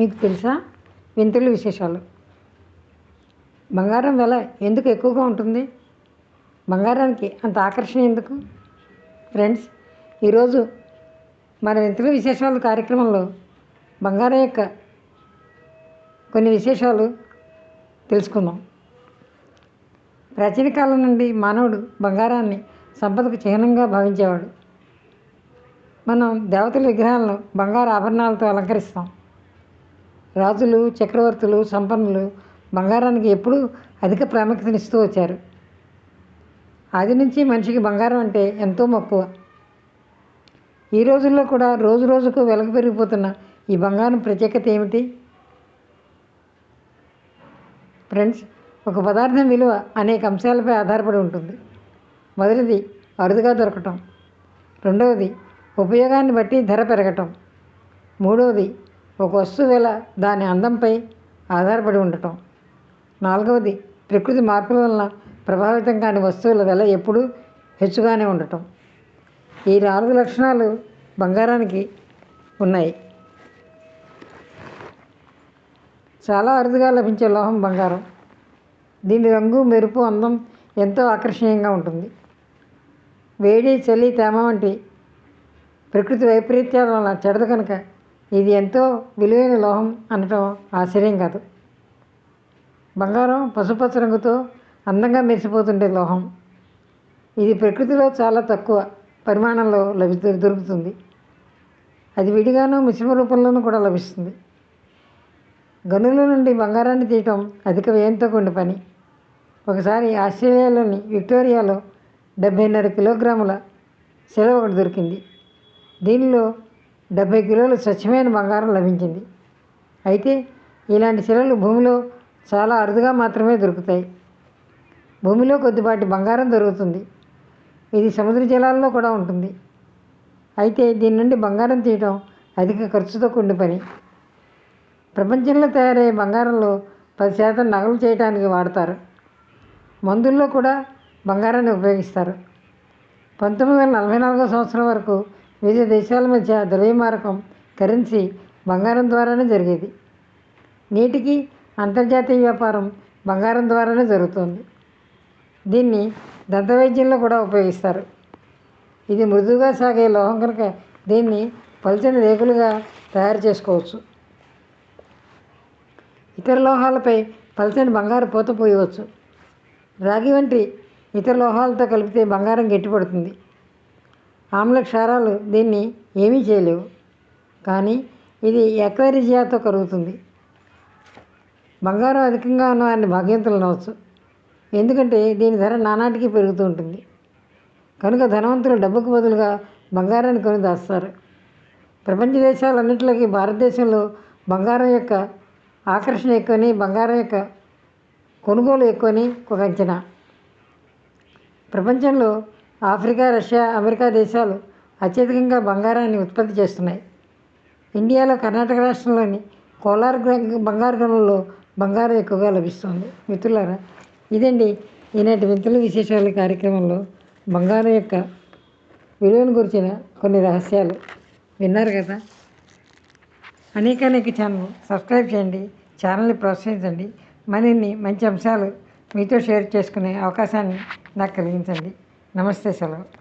మీకు తెలుసా? వింతలు విశేషాలు. బంగారం వెల ఎందుకు ఎక్కువగా ఉంటుంది? బంగారానికి అంత ఆకర్షణ ఎందుకు? ఫ్రెండ్స్ ఈరోజు మన వింతలు విశేషాలు కార్యక్రమంలో బంగారం యొక్క కొన్ని విశేషాలు తెలుసుకుందాం. ప్రాచీన కాలం నుండి మానవుడు బంగారాన్ని సంపదకు చిహ్నంగా భావించేవాడు. మనం దేవతల విగ్రహాలను బంగారు ఆభరణాలతో అలంకరిస్తాం. రాజులు చక్రవర్తులు సంపన్నులు బంగారానికి ఎప్పుడూ అధిక ప్రాముఖ్యతనిస్తూ వచ్చారు. ఆది నుంచి మనిషికి బంగారం అంటే ఎంతో మక్కువ. ఈ రోజుల్లో కూడా రోజు రోజుకు వెలక పెరిగిపోతున్న ఈ బంగారం ప్రత్యేకత ఏమిటి? ఫ్రెండ్స్ ఒక పదార్థం విలువ అనేక అంశాలపై ఆధారపడి ఉంటుంది. మొదటిది అరుదుగా దొరకటం. రెండవది ఉపయోగాన్ని బట్టి ధర పెరగటం. మూడవది ఒక వస్తువు వెల దాని అందంపై ఆధారపడి ఉండటం. నాలుగవది ప్రకృతి మార్పుల వలన ప్రభావితం కాని వస్తువుల వెల ఎప్పుడూ హెచ్చుగానే ఉండటం. ఈ నాలుగు లక్షణాలు బంగారానికి ఉన్నాయి. చాలా అరుదుగా లభించే లోహం బంగారం. దీని రంగు మెరుపు అందం ఎంతో ఆకర్షణీయంగా ఉంటుంది. వేడి చలి తేమ వంటి ప్రకృతి వైపరీత్యాల వలన చెడదు కనుక ఇది ఎంతో విలువైన లోహం అనటం ఆశ్చర్యం కాదు. బంగారం పసుపచ్చ రంగుతో అందంగా మెరిసిపోతుండే లోహం. ఇది ప్రకృతిలో చాలా తక్కువ పరిమాణంలో లభి దొరుకుతుంది. అది విడిగాను మిశ్రమ రూపంలోనూ కూడా లభిస్తుంది. గనుల నుండి బంగారాన్ని తీయటం అధిక వ్యయంతో కూడిన పని. ఒకసారి ఆస్ట్రేలియాలోని విక్టోరియాలో డెబ్బైన్నర కిలోగ్రాముల శిల ఒకటి దొరికింది. దీనిలో డెబ్బై కిలోల స్వచ్ఛమైన బంగారం లభించింది. అయితే ఇలాంటి శిలలు భూమిలో చాలా అరుదుగా మాత్రమే దొరుకుతాయి. భూమిలో కొద్దిపాటి బంగారం దొరుకుతుంది. ఇది సముద్ర జలాల్లో కూడా ఉంటుంది. అయితే దీని నుండి బంగారం తీయటం అధిక ఖర్చుతో కూడిన పని. ప్రపంచంలో తయారయ్యే బంగారంలో పది శాతం నగలు చేయడానికి వాడతారు. మందుల్లో కూడా బంగారాన్ని ఉపయోగిస్తారు. పంతొమ్మిది వందల నలభై నాలుగో సంవత్సరం వరకు వివిధ దేశాల మధ్య ద్రవ్యమారకం కరెన్సీ బంగారం ద్వారానే జరిగేది. నేటికి అంతర్జాతీయ వ్యాపారం బంగారం ద్వారానే జరుగుతుంది. దీన్ని దంతవైద్యంలో కూడా ఉపయోగిస్తారు. ఇది మృదువుగా సాగే లోహం కనుక దీన్ని పలుచని రేకులుగా తయారు చేసుకోవచ్చు. ఇతర లోహాలపై పలుచని బంగారు పూత పోయవచ్చు. రాగి వంటి ఇతర లోహాలతో కలిపితే బంగారం గట్టిపడుతుంది. ఆమ్ల క్షారాలు దీన్ని ఏమీ చేయలేవు. కానీ ఇది ఎక్వైరిజియాతో కరుగుతుంది. బంగారం అధికంగా ఉన్న వారిని భాగ్యవంతులు అనవచ్చు. ఎందుకంటే దీని ధర నానాటికి పెరుగుతూ ఉంటుంది. కనుక ధనవంతులు డబ్బుకు బదులుగా బంగారాన్ని కొని దాస్తారు. ప్రపంచ దేశాలన్నింటిలోకి భారతదేశంలో బంగారం యొక్క ఆకర్షణ ఎక్కువని బంగారం యొక్క కొనుగోలు ఎక్కువని ఒక అంచనా. ప్రపంచంలో ఆఫ్రికా రష్యా అమెరికా దేశాలు అత్యధికంగా బంగారాన్ని ఉత్పత్తి చేస్తున్నాయి. ఇండియాలో కర్ణాటక రాష్ట్రంలోని కోలార్ బంగారు గనుల్లో బంగారం ఎక్కువగా లభిస్తుంది. మిత్రులారా ఇదండి ఈనాటి వింతలు విశేషాల కార్యక్రమంలో బంగారం యొక్క విలువను గురించిన కొన్ని రహస్యాలు. విన్నారు కదా? అనేక అనేక ఛానల్ సబ్స్క్రైబ్ చేయండి ఛానల్ని ప్రోత్సహించండి మరిన్ని మంచి అంశాలు మీతో షేర్ చేసుకునే అవకాశాన్ని నాకు కలిగించండి. నమస్తే సెలవు.